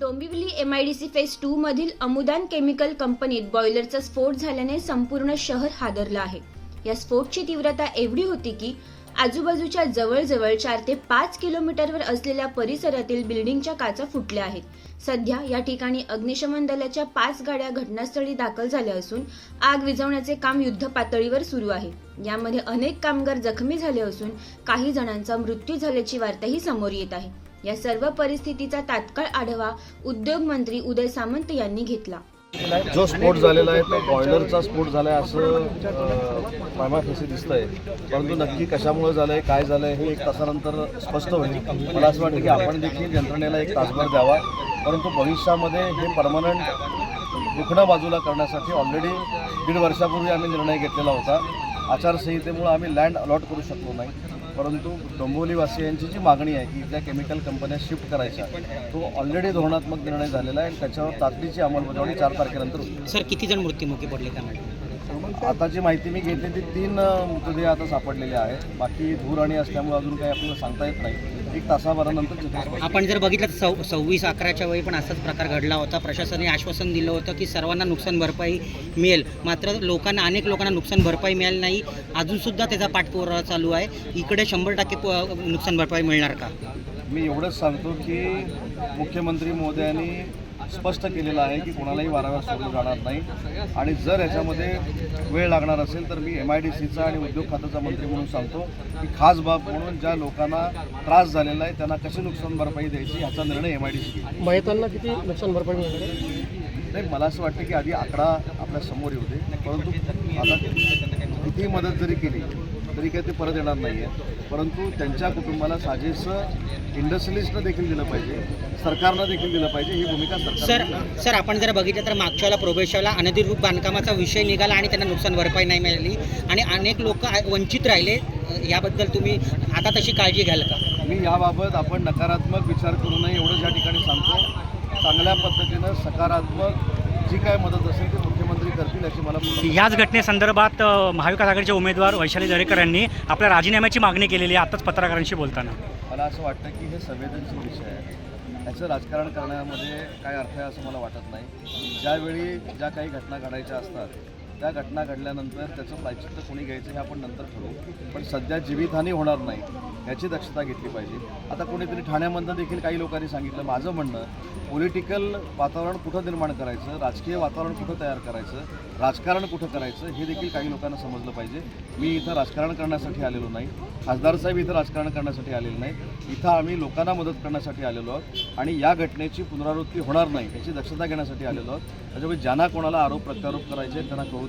Dombivli M I D phase two मधील अमुदान chemical कंपनीत बॉयलरचा स्फोट झाल्याने संपूर्ण शहर हादरलं आहे. या स्फोटची तीव्रता एवढी होती की आजूबाजूच्या जवळजवळ चार ते पाच किलोमीटरवर असलेल्या परिसरातील बिल्डिंगच्या काचा फुटल्या आहेत. सध्या या ठिकाणी अग्निशमन दलाच्या पाच गाड्या घटनास्थळी दाखल झाल्या असून आग विझवण्याचे काम युद्ध पातळीवर सुरू आहे. यामध्ये अनेक कामगार जखमी झाले असून काही जणांचा मृत्यू झाल्याची वार्ताही समोर येत आहे. या सर्व परिस्थितीचा तात्काळ आढावा उद्योग मंत्री उदय सामंत यांनी घेतला. जो स्फोट झालेला आहे तो बॉयलरचा स्फोट झाला आहे असं मायमाफेसी दिसत आहे परंतु नक्की कशामुळे झालं आहे काय झालं आहे हे एक तासानंतर स्पष्ट होईल. मला असं वाटतं की आपण देखील यंत्रणेला एक तासभर द्यावा. परंतु भविष्यामध्ये हे परमनंट दुखणं बाजूला करण्यासाठी ऑलरेडी दीड वर्षापूर्वी आम्ही निर्णय घेतलेला होता. आचारसंहितेमुळे आम्ही लँड अलॉट करू शकलो नाही. परंतु डोंबिवलीवासियांची जी मागणी आहे की इथल्या केमिकल कंपन्या शिफ्ट करायच्या तो ऑलरेडी धोरणात्मक निर्णय झालेला आहे त्याच्यावर तातडीची अंमलबजावणी चार तारखेनंतर होईल. सर किती जण मृत्युमुखी पडले त्यामध्ये आता जी माहिती मी घेतली ती तीन मृतदेह आता सापडलेले आहेत. बाकी धूर आणि असल्यामुळे अजून काही आपल्याला सांगता येत नाही. एक तासाभरानंतर आपण जर बघितलं तर सव सव्वीस अकराच्या वेळी पण असाच प्रकार घडला होता. प्रशासनाने आश्वासन दिलं होतं की सर्वांना नुकसान भरपाई मिळेल. मात्र लोकांना अनेक लोकांना नुकसान भरपाई मिळाली नाही. अजूनसुद्धा त्याचा पाठपुरावा चालू आहे. इकडे शंभर टक्के नुकसान भरपाई मिळणार का? मी एवढंच सांगतो की मुख्यमंत्री महोदयांनी स्पष्ट केलेलं आहे की कोणालाही वारंवार सोडलं जाणार नाही. आणि जर याच्यामध्ये वेळ लागणार असेल तर मी एम आय डी सीचा आणि उद्योग खात्याचा मंत्री म्हणून सांगतो की खास बाब म्हणून ज्या लोकांना त्रास झालेला आहे त्यांना कशी नुकसान भरपाई द्यायची ह्याचा निर्णय एम आय डी सी मयतांना किती नुकसान भरपाई? नाही मला असं वाटतं की आधी आकडा आपल्यासमोर येऊ दे. परंतु आता कितीही मदत जरी केली तरी काही ते परत येणार नाही आहे परंतु त्यांच्या कुटुंबाला साजेसं इंडस्ट्रियलिस्टनं देखील दिलं पाहिजे सरकारनं देखील दिलं पाहिजे ही भूमिका सर सर आपण जर बघितलं तर मागच्या वेळेला प्रोबेशाला अनधिकृत बांधकामाचा विषय निघाला आणि त्यांना नुकसान भरपाई नाही मिळाली आणि अनेक लोक वंचित राहिले याबद्दल तुम्ही आता तशी काळजी घ्याल का? मी याबाबत आपण नकारात्मक विचार करू नये एवढंच या ठिकाणी सांगतो चांगल्या पद्धतीनं सकारात्मक जी काय मदत असेल ती मुख्यमंत्री करतील याची मला पूर्ण याच घटनेसंदर्भात महाविकास आघाडीचे उमेदवार वैशाली दरेकर यांनी आपल्या राजीनाम्याची मागणी केलेली आहे आताच पत्रकारांशी बोलताना. मला असं वाटतं की हे संवेदनशील विषय आहे. याचं राजकारण करण्यामध्ये काय अर्थ आहे असं मला वाटत नाही. ज्यावेळी ज्या काही घटना घडायच्या असतात त्या घटना घडल्यानंतर त्याचं प्रायचित्त कोणी घ्यायचं हे आपण नंतर ठरवू. पण सध्या जीवितहानी होणार नाही याची दक्षता घेतली पाहिजे. आता कोणीतरी ठाण्यामधनं देखील काही लोकांनी सांगितलं माझं म्हणणं पॉलिटिकल वातावरण कुठं निर्माण करायचं राजकीय वातावरण कुठं तयार करायचं राजकारण कुठं करायचं हे देखील काही लोकांना समजलं पाहिजे. मी इथं राजकारण करण्यासाठी आलेलो नाही. खासदार साहेब इथं राजकारण करण्यासाठी आलेलो नाही इथं आम्ही लोकांना मदत करण्यासाठी आलेलो आहोत आणि या घटनेची पुनरावृत्ती होणार नाही याची दक्षता घेण्यासाठी आलेलो आहोत. त्याच्यामुळे ज्यांना कोणाला आरोप प्रत्यारोप करायचे आहेत, त्यांना कळू